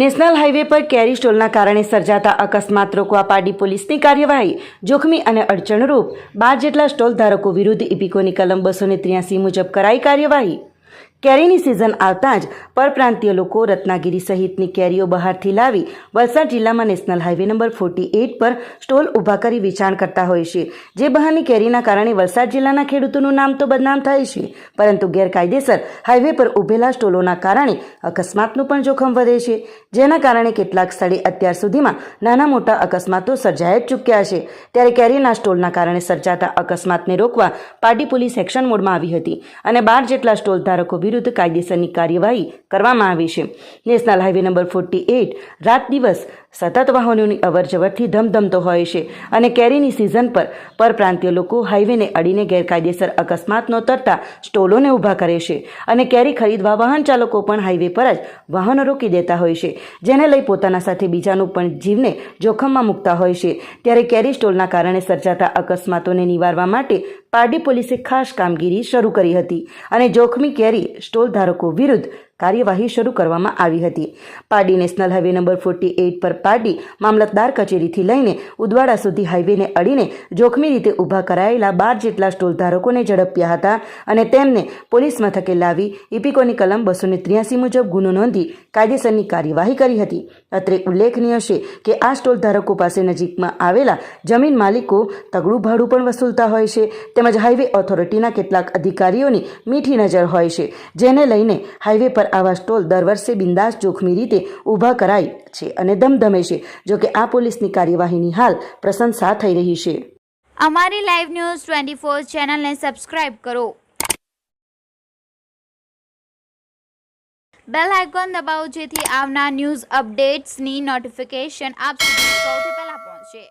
National highway પર કેરી સ્ટોલના કારણે સર્જાતા અકસ્માત રોકવા પાડી પોલીસની કાર્યવાહી, જોખમી અને અડચણરૂપ. બાર જેટલા સ્ટોલ ધારકો વિરુદ્ધ ઇપિકોની કલમ બસો ત્ર્યાસી મુજબ કરાઈ કાર્યવાહી. કેરીની સિઝન આવતાં જ પરપ્રાંતીય લોકો રત્નાગીરી સહિતની કેરીઓ બહારથી લાવી વલસાડ જિલ્લામાં national highway number forty eight પર સ્ટોલ ઊભા કરી વેચાણ કરતા હોય છે. જે બહારની કેરીના કારણે વલસાડ જિલ્લાના ખેડૂતોનું નામ તો બદનામ થાય છે, પરંતુ ગેરકાયદેસર હાઈવે પર ઊભેલા સ્ટોલોના કારણે અકસ્માતનું પણ જોખમ વધે છે. જેના કારણે કેટલાક સ્થળે અત્યાર સુધીમાં નાના મોટા અકસ્માતો સર્જાઈ જ ચૂક્યા છે. ત્યારે કેરીના સ્ટોલના કારણે સર્જાતા અકસ્માતને રોકવા પાર્ટી પોલીસ એક્શન મોડમાં આવી હતી અને બાર જેટલા સ્ટોલ ધારકો વિરુદ્ધ કાયદેસરની કાર્યવાહી કરવામાં આવી છે. National highway number forty eight રાત દિવસ સતત વાહનોની અવરજવરથી ધમધમતો હોય છે અને કેરીની સિઝન પર પરપ્રાંતીય લોકો હાઈવેને અડીને ગેરકાયદેસર અકસ્માત નોતરતા સ્ટોલોને ઊભા કરે છે અને કેરી ખરીદવા વાહન ચાલકો પણ હાઈવે પર જ વાહનો રોકી દેતા હોય છે, જેને લઈ પોતાના સાથે બીજાનું પણ જીવને જોખમમાં મૂકતા હોય છે. ત્યારે કેરી સ્ટોલના કારણે સર્જાતા અકસ્માતોને નિવારવા માટે પારડી પોલીસે ખાસ કામગીરી શરૂ કરી હતી અને જોખમી કેરી સ્ટોલ ધારકો વિરુદ્ધ કાર્યવાહી શરૂ કરવામાં આવી હતી. પાડી national highway number forty eight પર પાડી મામલતદાર કચેરીથી લઈને ઉદવાડા સુધી હાઈવેને અડીને જોખમી રીતે ઊભા કરાયેલા બાર જેટલા સ્ટોલ ધારકોને ઝડપ્યા હતા અને તેમને પોલીસ મથકે લાવી ઇપિકોની કલમ બસો ત્ર્યાસી મુજબ ગુનો નોંધી કાયદેસરની કાર્યવાહી કરી હતી. અત્રે ઉલ્લેખનીય છે કે આ સ્ટોલ ધારકો પાસે નજીકમાં આવેલા જમીન માલિકો તગડું ભાડું પણ વસૂલતા હોય છે તેમજ હાઈવે ઓથોરિટીના કેટલાક અધિકારીઓની મીઠી નજર હોય છે, જેને લઈને હાઈવે પર આવા સ્ટોલ દર વર્ષે બિંદાસ જોખમી રીતે ઊભા કરાય છે અને ધમધમે છે જોકે આ પોલીસની કાર્યવાહીની હાલ પ્રશંસા થઈ રહી છે. અમારી લાઈવ ન્યૂઝ ટ્વેન્ટી ફોર ચેનલને સબસ્ક્રાઇબ કરો. બેલ આઇકોન દબાવો જેથી આવનાર ન્યૂઝ અપડેટ્સની નોટિફિકેશન આપ સુધી સૌથી પહેલા પહોંચે.